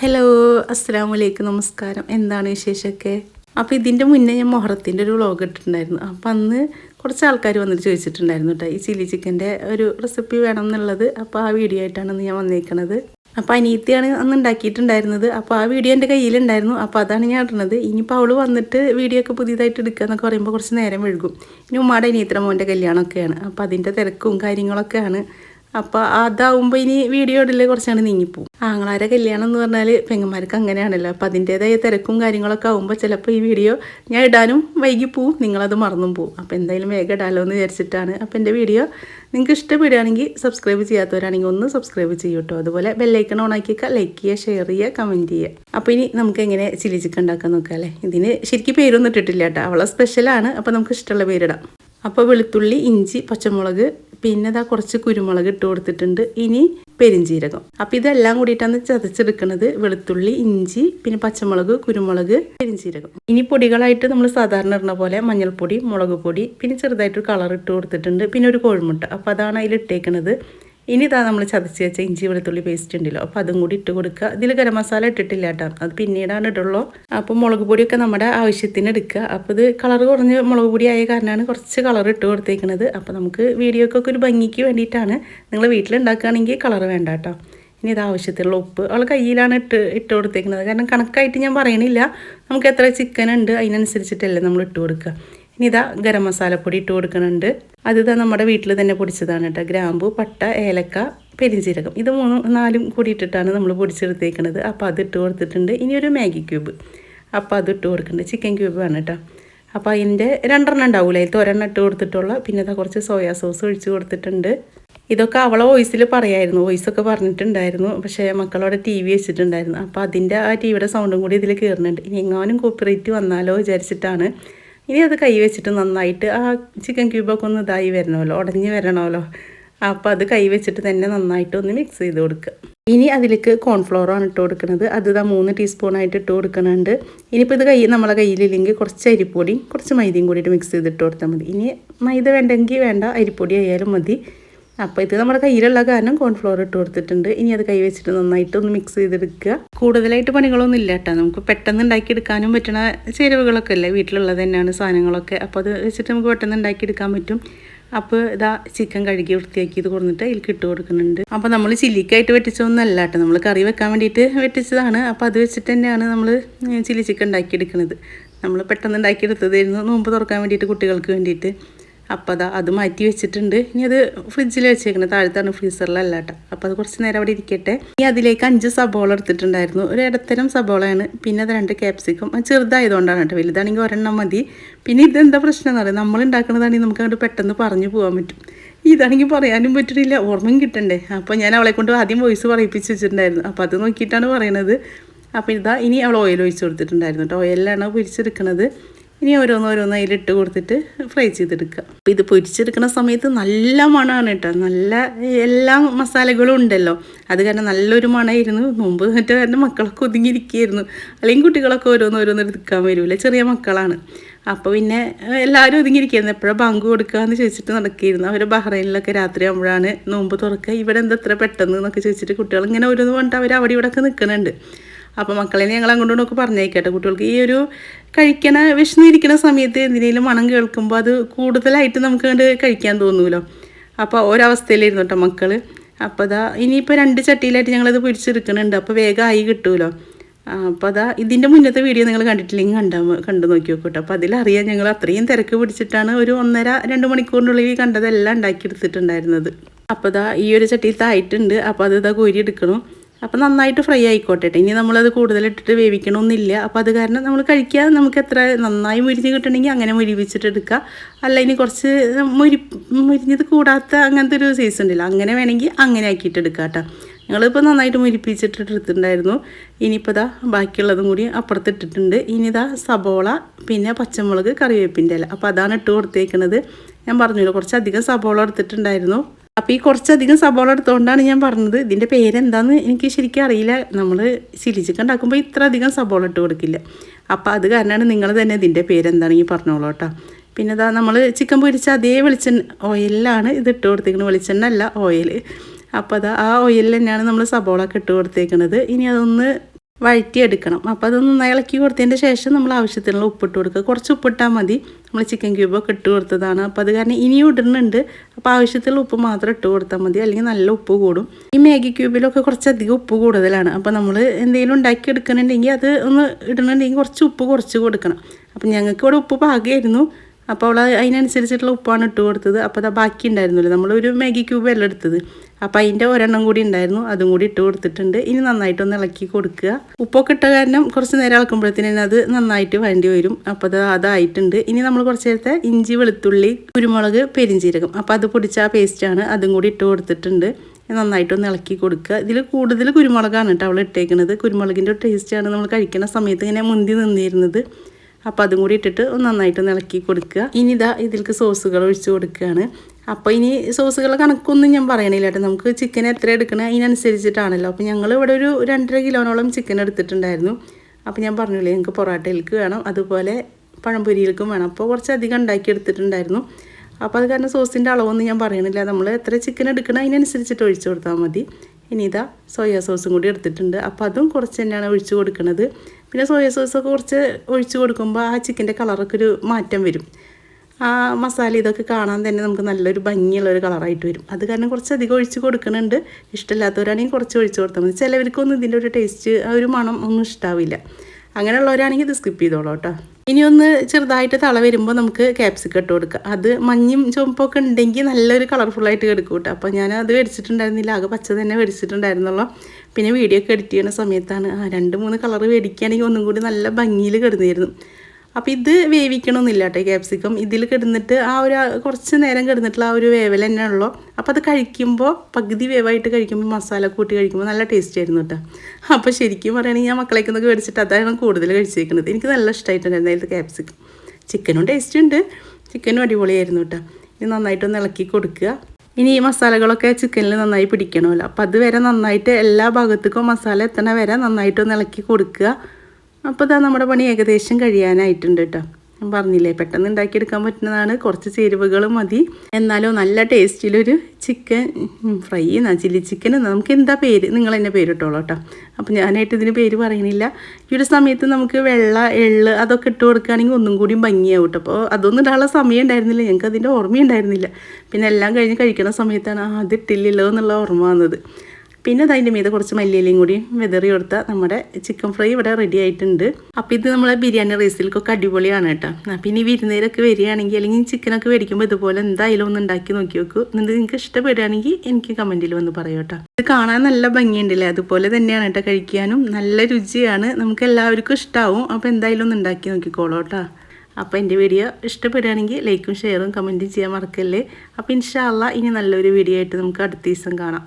Hello അസ്സാം വലൈക്കും നമസ്കാരം. എന്താണ് വിശേഷമൊക്കെ? അപ്പോൾ ഇതിന്റെ മുന്നേ ഞാൻ മൊഹറത്തിന്റെ ഒരു വ്ളോഗ് ഇട്ടിട്ടുണ്ടായിരുന്നു. അപ്പോൾ അന്ന് കുറച്ച് ആൾക്കാർ വന്നിട്ട് ചോദിച്ചിട്ടുണ്ടായിരുന്നു കേട്ടോ ഈ ചില്ലി ചിക്കന്റെ ഒരു റെസിപ്പി വേണം എന്നുള്ളത് അപ്പോൾ ആ വീഡിയോ ആയിട്ടാണ് ഞാൻ വന്നേക്കണത്. അപ്പോൾ അനീത്തിയാണ് അന്ന് ഉണ്ടാക്കിയിട്ടുണ്ടായിരുന്നത്. അപ്പോൾ ആ വീഡിയോ എന്റെ കയ്യിലുണ്ടായിരുന്നു. അപ്പോൾ അതാണ് ഞാൻ ഇടുന്നത് ഇനിയിപ്പോൾ അവൾ വന്നിട്ട് വീഡിയോ ഒക്കെ പുതിയതായിട്ട് എടുക്കുക എന്നൊക്കെ പറയുമ്പോൾ കുറച്ച് നേരം വഴുകും ഇനി ഉമ്മാടെ അനിയത്തിയുടെ മോന്റെ കല്യാണമൊക്കെയാണ്. അപ്പോൾ അതിന്റെ തിരക്കും കാര്യങ്ങളൊക്കെയാണ്. അപ്പോൾ അതാവുമ്പോൾ ഇനി വീഡിയോ ഇടൽ കുറച്ചാണ് നീങ്ങിപ്പോവും. ആങ്ങളാരെ കല്യാണം എന്ന് പറഞ്ഞാൽ പെങ്ങന്മാർക്ക് അങ്ങനെയാണല്ലോ. അപ്പോൾ അതിന്റേതായ തിരക്കും കാര്യങ്ങളൊക്കെ ആവുമ്പോ ചിലപ്പോൾ ഈ വീഡിയോ ഞാൻ ഇടാനും വൈകി പോവും നിങ്ങളത് മറന്നും പോവും. അപ്പോൾ എന്തായാലും വേഗം ഇടാലോ എന്ന് വിചാരിച്ചിട്ടാണ്. അപ്പോൾ എന്റെ വീഡിയോ നിങ്ങൾക്ക് ഇഷ്ടപ്പെടുകയാണെങ്കിൽ സബ്സ്ക്രൈബ് ചെയ്യാത്തവരാണെങ്കിൽ ഒന്ന് സബ്സ്ക്രൈബ് ചെയ്യൂ കേട്ടോ അതുപോലെ ബെല്ലൈക്കൺ ഓൺ ആക്കിയൊക്കെ. ലൈക്ക് ചെയ്യുക ഷെയർ ചെയ്യുക കമന്റ് ചെയ്യുക. അപ്പോൾ ഇനി നമുക്ക് എങ്ങനെ ചില്ലി ചിക്കൻ ഉണ്ടാക്കാൻ നോക്കാം അല്ലേ? ഇതിന് ശരിക്കും പേരൊന്നും ഇട്ടിട്ടില്ല കേട്ടോ. അവളെ സ്പെഷ്യലാണ് അപ്പോൾ നമുക്ക് ഇഷ്ടമുള്ള പേരിടാം അപ്പോൾ വെളുത്തുള്ളി ഇഞ്ചി പച്ചമുളക് പിന്നെ ഇതാ കുറച്ച് കുരുമുളക് ഇട്ട് കൊടുത്തിട്ടുണ്ട്. ഇനി പെരിഞ്ചീരകം. അപ്പോൾ ഇതെല്ലാം കൂടിയിട്ടാണ് ചതച്ചെടുക്കുന്നത് വെളുത്തുള്ളി ഇഞ്ചി പിന്നെ പച്ചമുളക് കുരുമുളക് പെരിഞ്ചീരകം. ഇനി പൊടികളായിട്ട് നമ്മൾ സാധാരണ ഇടുന്ന പോലെ മഞ്ഞൾപ്പൊടി മുളക് പൊടി പിന്നെ ചെറുതായിട്ടൊരു കളർ ഇട്ട് കൊടുത്തിട്ടുണ്ട്. പിന്നെ ഒരു കോഴിമുട്ട. അപ്പോൾ അതാണ് അതിൽ ഇട്ടേക്കുന്നത് ഇനി ഇതാ നമ്മൾ ചതച്ച് വെച്ച ഇഞ്ചി വെളുത്തുള്ളി പേസ്റ്റ് ഉണ്ടല്ലോ. അപ്പോൾ അതും കൂടി ഇട്ട് കൊടുക്കുക. ഇതിൽ ഗരം മസാല ഇട്ടിട്ടില്ല കേട്ടോ. അത് പിന്നീടാണ് ഇട്ടുള്ളൂ അപ്പോൾ മുളക് പൊടിയൊക്കെ നമ്മുടെ ആവശ്യത്തിന് എടുക്കുക. അപ്പോൾ ഇത് കളർ കുറഞ്ഞ് മുളക് പൊടി ആയ കാരണമാണ് കുറച്ച് കളർ ഇട്ട് കൊടുത്തേക്കുന്നത് അപ്പോൾ നമുക്ക് വീഡിയോക്കൊക്കെ ഒരു ഭംഗിക്ക് വേണ്ടിയിട്ടാണ് നിങ്ങൾ വീട്ടിലുണ്ടാക്കുകയാണെങ്കിൽ കളർ വേണ്ട കേട്ടോ. ഇനി ഇത് ആവശ്യത്തിലുള്ള ഉപ്പ്. അവൾ കയ്യിലാണ് ഇട്ട് ഇട്ട് കൊടുത്തേക്കുന്നത് കാരണം കണക്കായിട്ട് ഞാൻ പറയണില്ല. നമുക്ക് എത്ര ചിക്കൻ ഉണ്ട് അതിനനുസരിച്ചിട്ടല്ലേ നമ്മൾ ഇട്ട് കൊടുക്കുക. ഇനി ഇതാ ഗരം മസാലപ്പൊടി ഇട്ട് കൊടുക്കുന്നുണ്ട് അത് ഇതാ നമ്മുടെ വീട്ടിൽ തന്നെ പൊടിച്ചതാണ് കേട്ടോ. ഗ്രാമ്പു പട്ട ഏലക്ക പെരിഞ്ചീരകം. ഇത് മൂന്നും നാലും കൂടി ഇട്ടിട്ടാണ് നമ്മൾ പൊടിച്ചെടുത്തേക്കുന്നത് അപ്പോൾ അത് ഇട്ട് കൊടുത്തിട്ടുണ്ട്. ഇനി ഒരു മാഗി ക്യൂബ്. അപ്പോൾ അത് ഇട്ട് കൊടുക്കുന്നുണ്ട് ചിക്കൻ ക്യൂബ് ആണ് കേട്ടോ. അപ്പോൾ അതിന്റെ രണ്ടെണ്ണം ഉണ്ടാവില്ല അതിൽ ഒരെണ്ണം ഇട്ട് കൊടുത്തിട്ടുള്ള പിന്നെ ഇതാ കുറച്ച് സോയാ സോസ് ഒഴിച്ച് കൊടുത്തിട്ടുണ്ട്. ഇതൊക്കെ അവളെ വോയിസിൽ പറയായിരുന്നു. വോയിസൊക്കെ പറഞ്ഞിട്ടുണ്ടായിരുന്നു. പക്ഷേ മക്കളോടെ ടി വി വെച്ചിട്ടുണ്ടായിരുന്നു. അപ്പോൾ അതിന്റെ ആ ടി വിയുടെ സൗണ്ടും കൂടി ഇതിൽ കയറുന്നുണ്ട് ഇനി എങ്ങാനും കോപ്പിറേറ്റ് വന്നാലോ വിചാരിച്ചിട്ടാണ്. ഇനി അത് കൈ വെച്ചിട്ട് നന്നായിട്ട് ആ ചിക്കൻ ക്യൂബൊക്കെ ഒന്ന് ഇതായി വരണമല്ലോ ഉടഞ്ഞ് വരണമല്ലോ. അപ്പോൾ അത് കൈ വെച്ചിട്ട് തന്നെ നന്നായിട്ട് ഒന്ന് മിക്സ് ചെയ്ത് കൊടുക്കുക. ഇനി അതിലേക്ക് കോൺഫ്ലോറാണ് ഇട്ട് കൊടുക്കുന്നത്. അത് ഇതാ മൂന്ന് ടീസ്പൂണായിട്ട് ഇട്ട് കൊടുക്കുന്നുണ്ട്. ഇനിയിപ്പോൾ ഇത് കൈ നമ്മളെ കയ്യിലില്ലെങ്കിൽ കുറച്ച് അരിപ്പൊടി കുറച്ച് മൈദയും കൂടിയിട്ട് മിക്സ് ചെയ്തിട്ട് കൊടുത്താൽ മതി. ഇനി മൈദ വേണ്ടെങ്കിൽ വേണ്ട അരിപ്പൊടി ആയാലും മതി. അപ്പോൾ ഇത് നമ്മുടെ കയ്യിലുള്ള കാരണം കോൺഫ്ലോർ ഇട്ട് കൊടുത്തിട്ടുണ്ട്. ഇനി അത് കൈ വെച്ചിട്ട് നന്നായിട്ട് ഒന്ന് മിക്സ് ചെയ്തെടുക്കുക. കൂടുതലായിട്ട് പണികളൊന്നും ഇല്ല കേട്ടോ. നമുക്ക് പെട്ടെന്ന് ഉണ്ടാക്കിയെടുക്കാനും പറ്റുന്ന ചേരുവകളൊക്കെ അല്ലേ? വീട്ടിലുള്ളത് തന്നെയാണ് സാധനങ്ങളൊക്കെ. അപ്പോൾ അത് വെച്ചിട്ട് നമുക്ക് പെട്ടെന്ന് ഉണ്ടാക്കിയെടുക്കാൻ പറ്റും. അപ്പോൾ ഇതാ ചിക്കൻ കഴുകി വൃത്തിയാക്കി ഇത് കൊടുത്തിട്ട് അതിൽ ഇട്ട് കൊടുക്കുന്നുണ്ട്. അപ്പോൾ നമ്മൾ ചില്ലിക്കായിട്ട് വെട്ടിച്ചതൊന്നല്ല കേട്ടോ. നമ്മൾ കറി വെക്കാൻ വേണ്ടിയിട്ട് വെട്ടിച്ചതാണ്. അപ്പോൾ അത് വെച്ചിട്ട് തന്നെയാണ് നമ്മൾ ചില്ലി ചിക്കൻ ഉണ്ടാക്കിയെടുക്കുന്നത് നമ്മൾ പെട്ടെന്ന് ഉണ്ടാക്കിയെടുത്തതായിരുന്നു. നോമ്പ് തുറക്കാൻ വേണ്ടിയിട്ട് കുട്ടികൾക്ക് വേണ്ടിയിട്ട്. അപ്പോൾ അതാ അത് മാറ്റി വെച്ചിട്ടുണ്ട്. ഇനി അത് ഫ്രിഡ്ജിൽ വെച്ചേക്കണേ. താഴത്താണ് ഫ്രീസറിലല്ല കേട്ടോ അപ്പോൾ അത് കുറച്ച് നേരം അവിടെ ഇരിക്കട്ടെ. ഇനി അതിലേക്ക് അഞ്ച് സബോള എടുത്തിട്ടുണ്ടായിരുന്നു. ഒരു ഇടത്തരം സബോളയാണ്. പിന്നെ അത് രണ്ട് ക്യാപ്സിക്കം അത് ചെറുതായതുകൊണ്ടാണ് കേട്ടോ. വലുതാണെങ്കിൽ ഒരെണ്ണം മതി. പിന്നെ ഇതെന്താ പ്രശ്നം എന്ന് പറയുന്നത് നമ്മൾ ഉണ്ടാക്കുന്നതാണെങ്കിൽ നമുക്ക് അങ്ങോട്ട് പെട്ടെന്ന് പറഞ്ഞു പോകാൻ പറ്റും. ഇതാണെങ്കിൽ പറയാനും പറ്റണില്ല. ഓർമ്മയും കിട്ടണ്ടേ. അപ്പോൾ ഞാൻ അവളെ കൊണ്ട് ആദ്യം വോയിസ് പറയിപ്പിച്ച് വെച്ചിട്ടുണ്ടായിരുന്നു. അപ്പോൾ അത് നോക്കിയിട്ടാണ് പറയണത്. അപ്പോൾ ഇതാ ഇനി അവൾ ഓയിൽ ഒഴിച്ച് കൊടുത്തിട്ടുണ്ടായിരുന്നു കേട്ടോ. ഓയിലാണ് പൊരിച്ചെടുക്കുന്നത് ഇനി ഓരോന്ന് ഓരോന്ന് അതിലിട്ട് കൊടുത്തിട്ട് ഫ്രൈ ചെയ്തെടുക്കുക. അപ്പോൾ ഇത് പൊരിച്ചെടുക്കുന്ന സമയത്ത് നല്ല മണമാണ് കേട്ടോ. നല്ല എല്ലാ മസാലകളും ഉണ്ടല്ലോ. അത് കാരണം നല്ലൊരു മണമായിരുന്നു മുമ്പ് മറ്റേ കാരണം മക്കളൊക്കെ ഒതുങ്ങിയിരിക്കുകയായിരുന്നു. അല്ലെങ്കിൽ കുട്ടികളൊക്കെ ഓരോന്ന് ഓരോന്ന് എടുക്കാൻ വരില്ല? ചെറിയ മക്കളാണ്. അപ്പോൾ പിന്നെ എല്ലാവരും ഒതുങ്ങിയിരിക്കുകയായിരുന്നു. എപ്പോഴാണ് ബാങ്ക് കൊടുക്കുക എന്ന് ചോദിച്ചിട്ട് നടക്കുകയായിരുന്നു. അവർ ബഹ്റൈനിലൊക്കെ രാത്രി ആകുമ്പോഴാണ് നോമ്പ് തുറക്കുക. ഇവിടെ എന്താ എത്ര പെട്ടെന്ന് എന്നൊക്കെ ചോദിച്ചിട്ട് കുട്ടികൾ ഇങ്ങനെ ഓരോന്ന് പറഞ്ഞിട്ട് അവർ അവിടെ ഇവിടെയൊക്കെ നിൽക്കുന്നുണ്ട്. അപ്പോൾ മക്കളെ ഞങ്ങൾ അങ്ങോട്ടും ഒക്കെ പറഞ്ഞേക്കട്ടെ. കുട്ടികൾക്ക് ഈ ഒരു കഴിക്കണ വിശന്നിരിക്കുന്ന സമയത്ത് എന്തിനേലും മണം കേൾക്കുമ്പോൾ അത് കൂടുതലായിട്ട് നമുക്ക് കണ്ട് കഴിക്കാൻ തോന്നൂലോ. അപ്പോൾ ഒരവസ്ഥയിലായിരുന്നു കേട്ടോ മക്കൾ അപ്പോൾ അതാ ഇനിയിപ്പോൾ രണ്ട് ചട്ടിയിലായിട്ട് ഞങ്ങളത് പിടിച്ചെടുക്കണുണ്ട് അപ്പോൾ വേഗം ആയി കിട്ടുമല്ലോ അപ്പോൾ അതാ ഇതിന്റെ മുന്നത്തെ വീഡിയോ നിങ്ങൾ കണ്ടിട്ടില്ലെങ്കിൽ കണ്ടാ കണ്ടു നോക്കി നോക്കട്ടോ അപ്പോൾ അതിലറിയാം ഞങ്ങൾ അത്രയും തിരക്ക് പിടിച്ചിട്ടാണ് ഒരു ഒന്നര രണ്ട് മണിക്കൂറിനുള്ളിൽ കണ്ടതെല്ലാം ഉണ്ടാക്കിയെടുത്തിട്ടുണ്ടായിരുന്നത്. അപ്പോൾ അതാ ഈ ഒരു ചട്ടിയിലത്തായിട്ടുണ്ട് അപ്പോൾ അത് ഇതാ കോരി എടുക്കണം. അപ്പോൾ നന്നായിട്ട് ഫ്രൈ ആയിക്കോട്ടെ ഇനി നമ്മളത് കൂടുതലിട്ടിട്ട് വേവിക്കണമെന്നില്ല അപ്പോൾ അത് കാരണം നമ്മൾ കഴിക്കുക നമുക്ക് എത്ര നന്നായി മുരിഞ്ഞ് കിട്ടണമെങ്കിൽ അങ്ങനെ മുരിപ്പിച്ചിട്ട് എടുക്കുക അല്ല ഇനി കുറച്ച് മുരി മുരിഞ്ഞത് കൂടാത്ത അങ്ങനത്തെ ഒരു സൈസ് ഉണ്ടല്ലോ അങ്ങനെ വേണമെങ്കിൽ അങ്ങനെ ആക്കിയിട്ട് എടുക്കുക കേട്ടോ ഞങ്ങളിപ്പോൾ നന്നായിട്ട് മുരിപ്പിച്ചിട്ട് എടുത്തിട്ടുണ്ടായിരുന്നു. ഇനിയിപ്പോൾ ഇതാ ബാക്കിയുള്ളതും കൂടി അപ്പുറത്തിട്ടിട്ടുണ്ട് ഇനി ഇതാ സബോള പിന്നെ പച്ചമുളക് കറിവേപ്പിന്റെ ഇല. അപ്പോൾ അതാണ് ഇട്ട് കൊടുത്തേക്കുന്നത് ഞാൻ പറഞ്ഞല്ലോ കുറച്ചധികം സബോള എടുത്തിട്ടുണ്ടായിരുന്നു. അപ്പോൾ ഈ കുറച്ചധികം സബോള എടുത്തുകൊണ്ടാണ് ഞാൻ പറഞ്ഞത്. ഇതിന്റെ പേരെന്താന്ന് എനിക്ക് ശരിക്കും അറിയില്ല. നമ്മൾ ചില്ലി ചിക്കൻ ഉണ്ടാക്കുമ്പോൾ ഇത്ര അധികം സബോള ഇട്ട് കൊടുക്കില്ല. അപ്പോൾ അത് കാരണമാണ് നിങ്ങൾ തന്നെ ഇതിന്റെ പേരെന്താണെങ്കിൽ പറഞ്ഞോളൂ കേട്ടോ. പിന്നെ ഇതാ നമ്മൾ ചിക്കൻ പൊരിച്ച അതേ വെളിച്ചെണ്ണ ഓയിലാണ് ഇത് ഇട്ട് കൊടുത്തേക്കുന്നത് വെളിച്ചെണ്ണ അല്ല ഓയിൽ അപ്പോൾ അതാ ആ ഓയിലിൽ തന്നെയാണ് നമ്മൾ സബോള ഒക്കെ ഇട്ട് കൊടുത്തേക്കുന്നത് ഇനി അതൊന്ന് വഴറ്റിയെടുക്കണം. അപ്പോൾ അത് നന്നായി ഇളക്കി കൊടുത്തതിന്റെ ശേഷം നമ്മൾ ആവശ്യത്തിനുള്ള ഉപ്പിട്ട് കൊടുക്കുക. കുറച്ച് ഉപ്പിട്ടാൽ മതി. നമ്മൾ ചിക്കൻ ക്യൂബൊക്കെ ഇട്ട് കൊടുത്തതാണ്. അപ്പോൾ അത് കാരണം ഇനിയും ഇടുന്നുണ്ട്. അപ്പോൾ ആവശ്യത്തിലുള്ള ഉപ്പ് മാത്രം ഇട്ട് കൊടുത്താൽ മതി. അല്ലെങ്കിൽ നല്ല ഉപ്പ് കൂടും. ഈ മാഗി ക്യൂബിലൊക്കെ കുറച്ചധികം ഉപ്പ് കൂടുതലാണ്. അപ്പോൾ നമ്മൾ എന്തെങ്കിലും ഉണ്ടാക്കി എടുക്കണമെന്നുണ്ടെങ്കിൽ അത് ഒന്ന് ഇടണമെന്നുണ്ടെങ്കിൽ കുറച്ച് ഉപ്പ് കുറച്ച് കൊടുക്കണം. അപ്പം ഞങ്ങൾക്ക് ഇവിടെ ഉപ്പ് പാകമായിരുന്നു. അപ്പോൾ അവൾ അതിനനുസരിച്ചിട്ടുള്ള ഉപ്പാണ് ഇട്ട് കൊടുത്തത്. അപ്പോൾ അത് ബാക്കി ഉണ്ടായിരുന്നില്ല നമ്മളൊരു മാഗി ക്യൂബ് എല്ലാം എടുത്തത്. അപ്പോൾ അതിന്റെ ഒരെണ്ണം കൂടി ഉണ്ടായിരുന്നു. അതും കൂടി ഇട്ട് കൊടുത്തിട്ടുണ്ട്. ഇനി നന്നായിട്ടൊന്ന് ഇളക്കി കൊടുക്കുക. ഉപ്പൊക്കെ ഇട്ട കാരണം കുറച്ച് നേരം ഇളക്കുമ്പോഴത്തേനും അത് നന്നായിട്ട് വേണ്ടി വരും. അപ്പോൾ അത് അതായിട്ടുണ്ട്. ഇനി നമ്മൾ കുറച്ച് നേരത്തെ ഇഞ്ചി വെളുത്തുള്ളി കുരുമുളക് പെരിഞ്ചീരകം. അപ്പോൾ അത് പൊടിച്ച പേസ്റ്റാണ് അതും കൂടി ഇട്ട് കൊടുത്തിട്ടുണ്ട്. നന്നായിട്ടൊന്ന് ഇളക്കി കൊടുക്കുക. ഇതിൽ കൂടുതൽ കുരുമുളകാണ് കേട്ടോ അവൾ ഇട്ടേക്കുന്നത് കുരുമുളകിന്റെ ടേസ്റ്റാണ് നമ്മൾ കഴിക്കുന്ന സമയത്ത് ഇങ്ങനെ മുന്തി നിന്നിരുന്നത്. അപ്പോൾ അതും കൂടി ഇട്ടിട്ട് ഒന്ന് നന്നായിട്ട് ഇളക്കി കൊടുക്കുക. ഇനി ഇതാ ഇതിലേക്ക് സോസുകൾ ഒഴിച്ച് കൊടുക്കുകയാണ്. അപ്പോൾ ഇനി സോസുകളുടെ കണക്കൊന്നും ഞാൻ പറയണില്ല കേട്ടോ. നമുക്ക് ചിക്കൻ എത്ര എടുക്കണേ അതിനനുസരിച്ചിട്ടാണല്ലോ. അപ്പോൾ ഞങ്ങൾ ഇവിടെ ഒരു രണ്ടര കിലോനോളം ചിക്കൻ എടുത്തിട്ടുണ്ടായിരുന്നു. അപ്പോൾ ഞാൻ പറഞ്ഞില്ലേ ഞങ്ങൾക്ക് പൊറോട്ടയിലേക്ക് വേണം അതുപോലെ പഴംപൊരിയിലേക്കും വേണം. അപ്പോൾ കുറച്ച് അധികം ഉണ്ടാക്കി എടുത്തിട്ടുണ്ടായിരുന്നു. അപ്പോൾ അത് കാരണം സോസിന്റെ അളവൊന്നും ഞാൻ പറയണില്ല. നമ്മൾ എത്ര ചിക്കൻ എടുക്കണം അതിനനുസരിച്ചിട്ട് ഒഴിച്ചു കൊടുത്താൽ മതി. ഇനി ഇതാ സോയാ സോസും കൂടി എടുത്തിട്ടുണ്ട്. അപ്പോൾ അതും കുറച്ച് തന്നെയാണ് ഒഴിച്ചു കൊടുക്കുന്നത് പിന്നെ സോയാ സോസൊക്കെ കുറച്ച് ഒഴിച്ചു കൊടുക്കുമ്പോൾ ആ ചിക്കന്റെ കളറൊക്കെ ഒരു മാറ്റം വരും. ആ മസാല ഇതൊക്കെ കാണാൻ തന്നെ നമുക്ക് നല്ലൊരു ഭംഗിയുള്ള ഒരു കളറായിട്ട് വരും. അത് കാരണം കുറച്ച് അധികം ഒഴിച്ച് കൊടുക്കുന്നുണ്ട് ഇഷ്ടമില്ലാത്തവരാണെങ്കിൽ കുറച്ച് ഒഴിച്ച് കൊടുത്താൽ മതി. ചിലവർക്കൊന്നും ഇതിന്റെ ഒരു ടേസ്റ്റ് ആ ഒരു മണം ഒന്നും ഇഷ്ടാവില്ല. അങ്ങനെയുള്ളവരാണെങ്കിൽ ഇത് സ്കിപ്പ് ചെയ്തോളൂ കേട്ടോ. ഇനി ഒന്ന് ചെറുതായിട്ട് തള വരുമ്പോൾ നമുക്ക് ക്യാപ്സിക്കം ഇട്ട് കൊടുക്കുക അത് മഞ്ഞും ചുവപ്പൊക്കെ ഉണ്ടെങ്കിൽ നല്ലൊരു കളർഫുള്ളായിട്ട് കിടക്കും കേട്ടോ. അപ്പോൾ ഞാൻ അത് മേടിച്ചിട്ടുണ്ടായിരുന്നില്ല ആകെ പച്ച തന്നെ മേടിച്ചിട്ടുണ്ടായിരുന്നുള്ളൂ പിന്നെ വീഡിയോ ഒക്കെ എഡിറ്റ് ചെയ്യുന്ന സമയത്താണ് ആ രണ്ട് മൂന്ന് കളർ മേടിക്കുകയാണെങ്കിൽ ഒന്നും കൂടി നല്ല ഭംഗിയിൽ കിടന്നിരുന്നു. അപ്പോൾ ഇത് വേവിക്കണമെന്നില്ല കേട്ടോ ക്യാപ്സിക്കം ഇതിൽ കിടന്നിട്ട് ആ ഒരു കുറച്ച് നേരം കിടന്നിട്ടുള്ള ആ ഒരു വേവൽ തന്നെ ഉള്ളൂ. അപ്പോൾ അത് കഴിക്കുമ്പോൾ പകുതി വേവായിട്ട് കഴിക്കുമ്പോൾ മസാല കൂട്ടി കഴിക്കുമ്പോൾ നല്ല ടേസ്റ്റ് ആയിരുന്നു കേട്ടോ. അപ്പോൾ ശരിക്കും പറയുകയാണെങ്കിൽ ഞാൻ മക്കളേക്കൊന്നൊക്കെ മേടിച്ചിട്ട് അതാണ് കൂടുതൽ കഴിച്ചേക്കുന്നത് എനിക്ക് നല്ല ഇഷ്ടമായിട്ടുണ്ടായിരുന്നു അതിൽ ക്യാപ്സിക്കം ചിക്കനും ടേസ്റ്റ് ഉണ്ട്. ചിക്കനും അടിപൊളിയായിരുന്നു കേട്ടോ. ഇനി നന്നായിട്ടൊന്ന് ഇളക്കി കൊടുക്കുക. ഇനി ഈ മസാലകളൊക്കെ ചിക്കനിൽ നന്നായി പിടിക്കണമല്ലോ. അപ്പോൾ അതുവരെ നന്നായിട്ട് എല്ലാ ഭാഗത്തേക്കും മസാല എത്തണ വരെ നന്നായിട്ടൊന്ന് ഇളക്കി കൊടുക്കുക. അപ്പോൾ ഇതാ നമ്മുടെ പണി ഏകദേശം കഴിയാനായിട്ടുണ്ട് കേട്ടോ ഞാൻ പറഞ്ഞില്ലേ പെട്ടെന്ന് ഉണ്ടാക്കിയെടുക്കാൻ പറ്റുന്നതാണ്. കുറച്ച് ചേരുവകൾ മതി. എന്നാലും നല്ല ടേസ്റ്റിലൊരു ചിക്കൻ ഫ്രൈ എന്നാ ചില്ലി ചിക്കൻ എന്നാ. നമുക്ക് എന്താ പേര്? നിങ്ങൾ എന്നെ പേരിട്ടോളൂ കേട്ടോ. അപ്പം ഞാനായിട്ട് ഇതിന് പേര് പറയണില്ല ഈ ഒരു സമയത്ത് നമുക്ക് വെള്ള എള്ള് അതൊക്കെ ഇട്ട് കൊടുക്കുകയാണെങ്കിൽ ഒന്നും കൂടിയും ഭംഗിയാവും കേട്ടോ. അപ്പോൾ അതൊന്നും ഇടാനുള്ള സമയം ഉണ്ടായിരുന്നില്ല. ഞങ്ങൾക്ക് അതിന്റെ ഓർമ്മയുണ്ടായിരുന്നില്ല. പിന്നെ എല്ലാം കഴിഞ്ഞ് കഴിക്കുന്ന സമയത്താണ് ആ അതിട്ടില്ലല്ലോ എന്നുള്ള ഓർമ്മ വന്നത്. പിന്നെ അതിന്റെ മീതെ കുറച്ച് മല്ലിയിലയും കൂടി വെതറി കൊടുത്ത നമ്മുടെ ചിക്കൻ ഫ്രൈ ഇവിടെ റെഡി ആയിട്ടുണ്ട്. അപ്പോൾ ഇത് നമ്മളെ ബിരിയാണി റൈസിലേക്കൊക്കെ അടിപൊളിയാണ് കേട്ടോ. അപ്പം ഇനി വിരുന്നേരൊക്കെ വരികയാണെങ്കിൽ അല്ലെങ്കിൽ ചിക്കനൊക്കെ മേടിക്കുമ്പോൾ ഇതുപോലെ എന്തായാലും ഒന്ന് ഉണ്ടാക്കി നോക്കി വെക്കൂ. എന്നിട്ട് നിങ്ങൾക്ക് ഇഷ്ടപ്പെടുകയാണെങ്കിൽ എനിക്ക് കമന്റിൽ വന്ന് പറയൂ കേട്ടോ. ഇത് കാണാൻ നല്ല ഭംഗിയുണ്ടല്ലേ? അതുപോലെ തന്നെയാണ് കേട്ടോ കഴിക്കാനും. നല്ല രുചിയാണ്. നമുക്ക് എല്ലാവർക്കും ഇഷ്ടമാവും അപ്പോൾ എന്തായാലും ഒന്ന് ഉണ്ടാക്കി നോക്കിക്കോളൂ കേട്ടോ. അപ്പോൾ എന്റെ വീഡിയോ ഇഷ്ടപ്പെടുകയാണെങ്കിൽ ലൈക്കും ഷെയറും കമന്റും ചെയ്യാൻ മറക്കല്ലേ? അപ്പോൾ ഇൻഷാല്ല ഇനി നല്ലൊരു വീഡിയോ ആയിട്ട് നമുക്ക് അടുത്ത ദിവസം കാണാം.